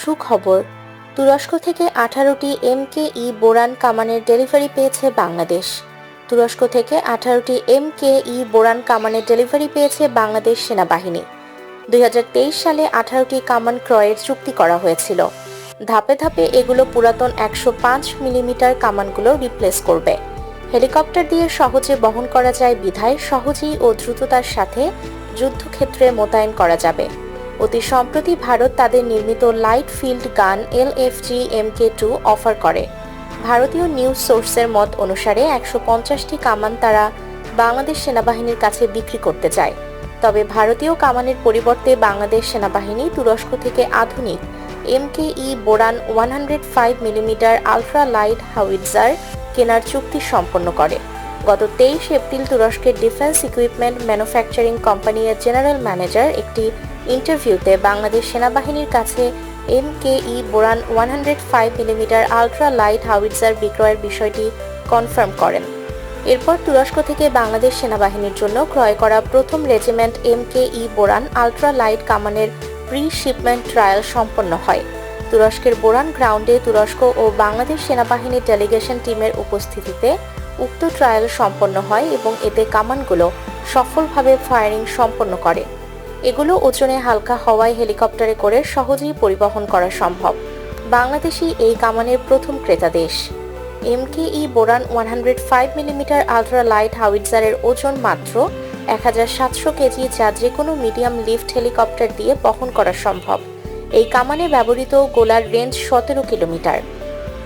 সুখবর, তুরস্ক থেকে আঠারোটি এম কে ই বোরান কামানের ডেলিভারি পেয়েছে বাংলাদেশ। তুরস্ক থেকে আঠারোটি এম কে ই বোরান কামানের ডেলিভারি পেয়েছে বাংলাদেশ সেনাবাহিনী। দুই হাজার তেইশ সালে আঠারোটি কামান ক্রয়ের চুক্তি করা হয়েছিল। ধাপে ধাপে এগুলো পুরাতন একশো পাঁচ মিলিমিটার কামানগুলো রিপ্লেস করবে। হেলিকপ্টার দিয়ে সহজে বহন করা যায় বিধায় সহজেই ও দ্রুততার সাথে যুদ্ধক্ষেত্রে মোতায়েন করা যাবে। অতি সম্প্রতি ভারত তাদের নির্মিত light field gun L F G M K two offer করে। ভারতীয় নিউজ সোর্সের মত অনুসারে একশো পঞ্চাশটি কামান তারা বাংলাদেশ সেনাবাহিনীর কাছে বিক্রি করতে চায়। তবে ভারতীয় কামানের পরিবর্তে বাংলাদেশ সেনাবাহিনী তুরস্ক থেকে আধুনিক MK E Boran one hundred five millimetre ultra light howitzer কেনার চুক্তি সম্পন্ন করে। গত তেইশ এপ্রিল তুরস্কের ডিফেন্স ইকুইপমেন্ট ম্যানুফ্যাকচারিং কোম্পানির জেনারেল ম্যানেজার একটি ইন্টারভিউতে বাংলাদেশ সেনাবাহিনীর কাছে M K E Boran one hundred five millimetre ultra light howitzer বিক্রয়ের বিষয়টি কনফার্ম করেন। এরপর তুরস্ক থেকে বাংলাদেশ সেনাবাহিনীর জন্য ক্রয় করা প্রথম regiment M K E Boran ultra light কামানের pre shipment trial সম্পন্ন হয়। তুরস্কের বোরান গ্রাউন্ডে তুরস্ক ও বাংলাদেশ সেনাবাহিনীর ডেলিগেশন টিমের উপস্থিতিতে উক্ত ট্রায়াল সম্পন্ন হয় এবং এতে কামানগুলো সফলভাবে ফায়ারিং সম্পন্ন করে। এগুলো ওজনে হালকা হওয়ায় হেলিকপ্টারে করে সহজেই পরিবহন করা সম্ভব। বাংলাদেশই এই কামানের প্রথম ক্রেতা দেশ। MKE Boran one hundred five millimetre ultra light হাউইটজারের ওজন মাত্র এক হাজার সাতশো কেজি যা যে কোনো মিডিয়াম লিফট হেলিকপ্টার দিয়ে বহন করা সম্ভব। এই কামানে ব্যবহৃত গোলার রেঞ্জ সতেরো কিলোমিটার।